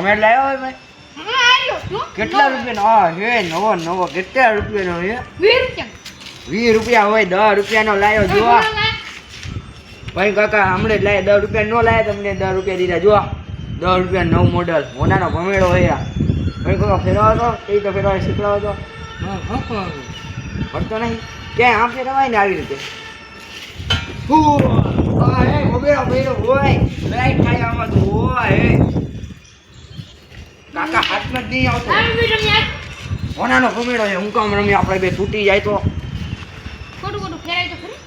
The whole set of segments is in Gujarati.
તમે લાવ્યો હોય ભાઈ હા આયો જો કેટલા રૂપિયાનો? હા હે નવો નવો. કેટલા રૂપિયાનો હે? વીસ રૂપિયા વીસ રૂપિયા હોય દસ રૂપિયાનો લાયો જો ભાઈ કાકા હમણે જ લાયા. દસ રૂપિયા નો લાયા તમને દસ રૂપિયા દીધા. જો દસ રૂપિયા નવ મોડલ મોનાનો ભમેડો હોય આ. ભાઈ કાકા ફેરવા તો? એ તો ફેરવા શીખડાવો તો? પડતો નહીં. ક્યાંય આમ ફેરવાય ને આવી રીતે? હોય. લાઈટ થાય આમાં તો હોય. હે. જ નહીં આવતો. ઓનાનો ભમેડો છે હું કામ રમી આપણે બે તૂટી જાય તો. ખોટું ખોટું ફેરાય તો ખરી.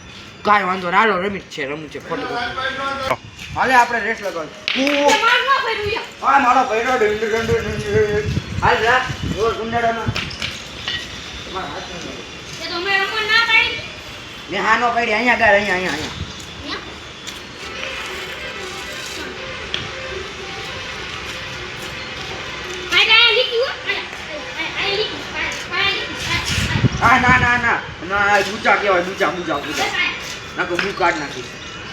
કાંઈ વાંધો ના હાલો રમી છે રમવું છે ખોટું ખોટું. હાલે આપણે રેસ લગાવી હા મારો ભૈરો હાલ રા જો કુંડાડામાં તમારા હાથમાં. એ તો મેં રમવા ના પાડી. અહીંયા ગાર અહીંયા અહીંયા. હા ના ના ના. ના બુચા કહેવાય બુચા બુચા બુચા નાખો બુ કાઢ નાખી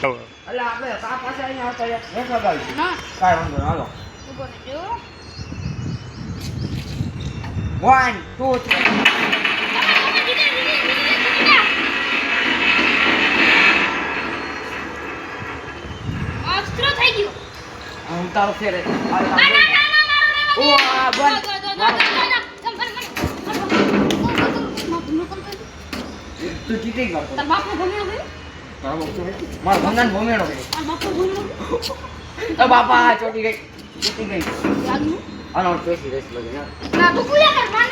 એટલે આપણે તા પાસે અહીંયા આવતા રેસ લગાવી કાંઈ વાંધો ના હાલો. વન ટુ થ્રી હું ફેરે. ઓ બંધ. તું જીતી ગયો તો. તારો બાપ તો નથી. મારો ભંગાન ભમેડો છે તો બાપા ચોટી ગઈ. જીતી ગઈ. આનો ચોટી રેસ લગે યાર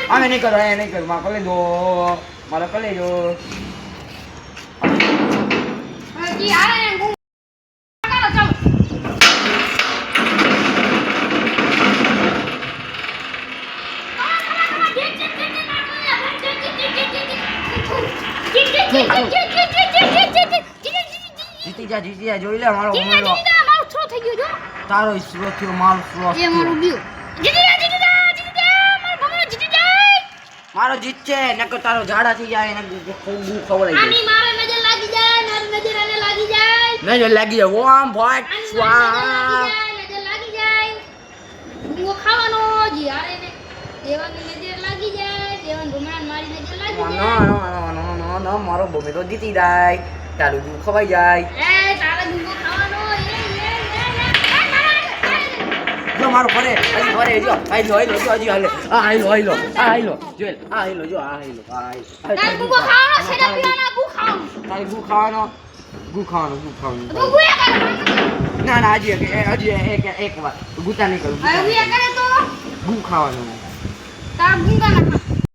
આમે નહીં કરો એ નહીં કરમાં કલે દો મારે કલે દો જીતી જા જીતી જા જોઈ લે મારો ભમેડો તારો ઈસરો થયો મારો સ્રો મારો જીત છે નકર તારો ઝાડા થઈ જાય ને ખૂબ ખવડાઈ આની મારે નજર લાગી જાય મારી નજર આને લાગી જાય. જાય નજર લાગી જાય ઓમ આમ ભાઈ સ્વા નજર લાગી જાય હું ખાવાનો જી આરે ને દેવાની નજર લાગી જાય દેવાન ભમણાન મારી નજર લાગી જાય. નો મારો નો નો નો મારો ભમેડો જીતી જાય. તારું દૂધ ખવાઈ જાય મારા જો ફરે હજી ફરે જો આઈલો જો હજી હાલે. આ આ આઈલો જોઈ લે આ આઈલો જો આ આઈલો આ ડુંગો ખાવાનો છે ને પીવાના ગુ ખાવાનું. તારે ગુ ખાવાનો? ગુ ખાવાનો ગુ ખાવાનું એ ના ના હજી હજી એક એક વાર. ગુતા નહીં કરું ગુ ખાવાનું.